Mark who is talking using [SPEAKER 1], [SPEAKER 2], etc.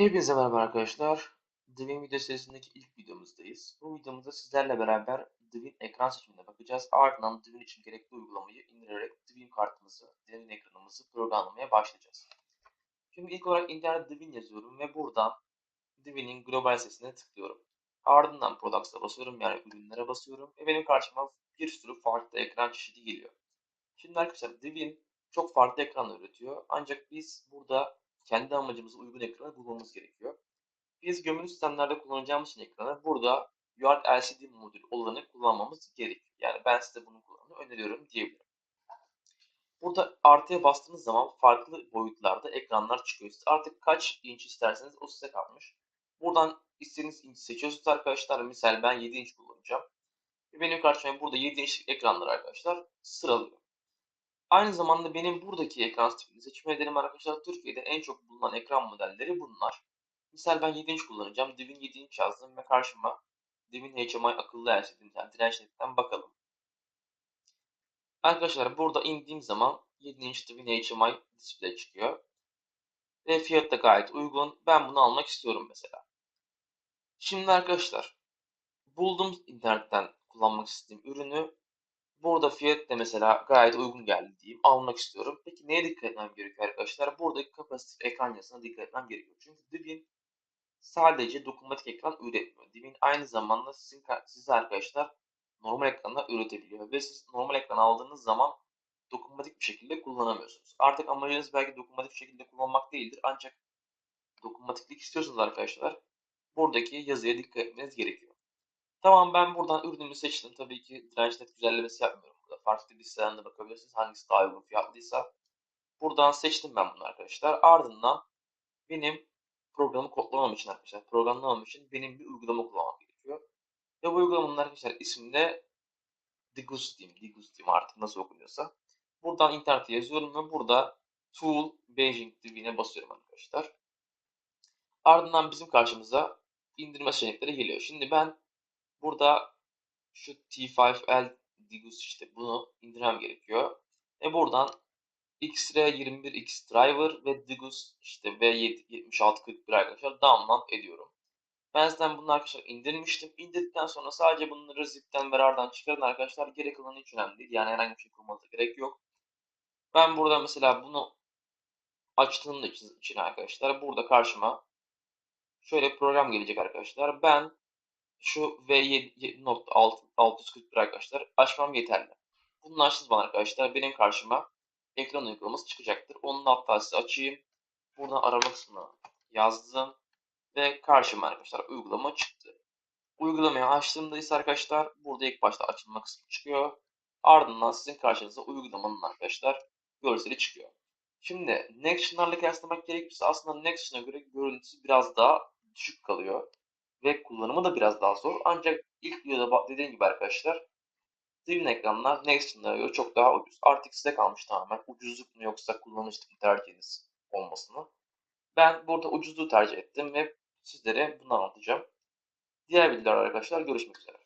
[SPEAKER 1] Hepinize merhaba arkadaşlar. Divin video serisindeki ilk videomuzdayız. Bu videomuzda sizlerle beraber Divin ekran seçimine bakacağız. Ardından Divin için gerekli uygulamayı indirerek Divin kartımızı, Divin ekranımızı programlamaya başlayacağız. Şimdi ilk olarak internet Divin yazıyorum ve buradan Divin'in global sitesine tıklıyorum. Ardından Products'a basıyorum yani ürünlere basıyorum ve benim karşıma bir sürü farklı ekran çeşidi geliyor. Şimdi arkadaşlar Divin çok farklı ekran üretiyor. Ancak biz burada kendi amacımıza uygun ekranı bulmamız gerekiyor. Biz gömülü sistemlerde kullanacağımız için ekranı burada UART LCD modül olanı kullanmamız gerekiyor. Yani ben size bunu kullanmayı öneriyorum diyebilirim. Burada artıya bastığınız zaman farklı boyutlarda ekranlar çıkıyor. Siz artık kaç inç isterseniz o size kalmış. Buradan istediğiniz inç seçiyorsunuz arkadaşlar. Misal ben 7 inç kullanacağım. Benim karşıma burada 7 inç ekranlar arkadaşlar sıralıyor. Aynı zamanda benim buradaki ekran tipini seçme ederim arkadaşlar. Türkiye'de en çok bulunan ekran modelleri bunlar. Misal ben 7 inç kullanacağım. Divin 7 inç yazdım ve karşıma Divin HMI akıllı LCD'den, dirençlerinden bakalım. Arkadaşlar burada indiğim zaman 7 inç Divin HMI display çıkıyor. Ve fiyat da gayet uygun. Ben bunu almak istiyorum mesela. Şimdi arkadaşlar buldum internetten kullanmak istediğim ürünü Burada fiyat da mesela gayet uygun geldi diyeyim. Almak istiyorum. Peki neye dikkat etmem gerekiyor arkadaşlar? Buradaki kapasitif ekran yazısına dikkat etmem gerekiyor. Çünkü Divin sadece dokunmatik ekran üretmiyor. Divin aynı zamanda sizin size arkadaşlar normal ekranla üretebiliyor. Ve siz normal ekran aldığınız zaman dokunmatik bir şekilde kullanamıyorsunuz. Artık amacınız belki dokunmatik bir şekilde kullanmak değildir. Ancak dokunmatiklik istiyorsanız arkadaşlar buradaki yazıya dikkat etmeniz gerekiyor. Tamam ben buradan ürünümü seçtim. Tabii ki direnç net güzellemesi yapmıyorum burada. Farklı siteden de bakabilirsiniz. Hangisi daha uygun fiyatlıysa. Buradan seçtim ben bunu arkadaşlar. Ardından benim programı kodlamam için arkadaşlar, programlamam için benim bir uygulama kullanmam gerekiyor. Ve bu uygulamanın arkadaşlar ismi de Digus diyeyim, Digus diyeyim artık nasıl okunuyorsa. Buradan internete yazıyorum ve burada Tool Beijing Divi'ne basıyorum arkadaşlar. Ardından bizim karşımıza indirme seçenekleri geliyor. Şimdi ben burada şu T5L Digus işte bunu indirmem gerekiyor. Ve buradan XR21X driver ve Digus işte V7641 arkadaşlar download ediyorum. Ben zaten bunu arkadaşlar indirmiştim. İndirdikten sonra sadece bunları zipten ve RAR'dan çıkarın arkadaşlar. Gerek olan hiç önemli değil. Yani herhangi bir şey kurmanıza gerek yok. Ben burada mesela bunu açtığım için arkadaşlar burada karşıma şöyle program gelecek arkadaşlar. Ben şu V7.641 arkadaşlar açmam yeterli. Bunu açtığınız zaman arkadaşlar benim karşıma ekran uygulaması çıkacaktır. Onun hatta size açayım. Buradan arama kısmına yazdım. Ve karşıma arkadaşlar uygulama çıktı. Uygulamayı açtığımda ise arkadaşlar burada ilk başta açılma kısmı çıkıyor. Ardından sizin karşınıza uygulamanın arkadaşlar görseli çıkıyor. Şimdi Nextion'larla kıyaslamak gerekirse aslında Nextion'a göre görüntüsü biraz daha düşük kalıyor. Ve kullanımı da biraz daha zor. Ancak ilk videoda dediğim gibi arkadaşlar Divin ekranlar Nextion'lara göre çok daha ucuz. Artık size kalmış tamamen ucuzluk mu yoksa kullanışlık mı tercihiniz olmasını. Ben burada ucuzluğu tercih ettim ve sizlere bunu anlatacağım. Diğer videolarda arkadaşlar görüşmek üzere.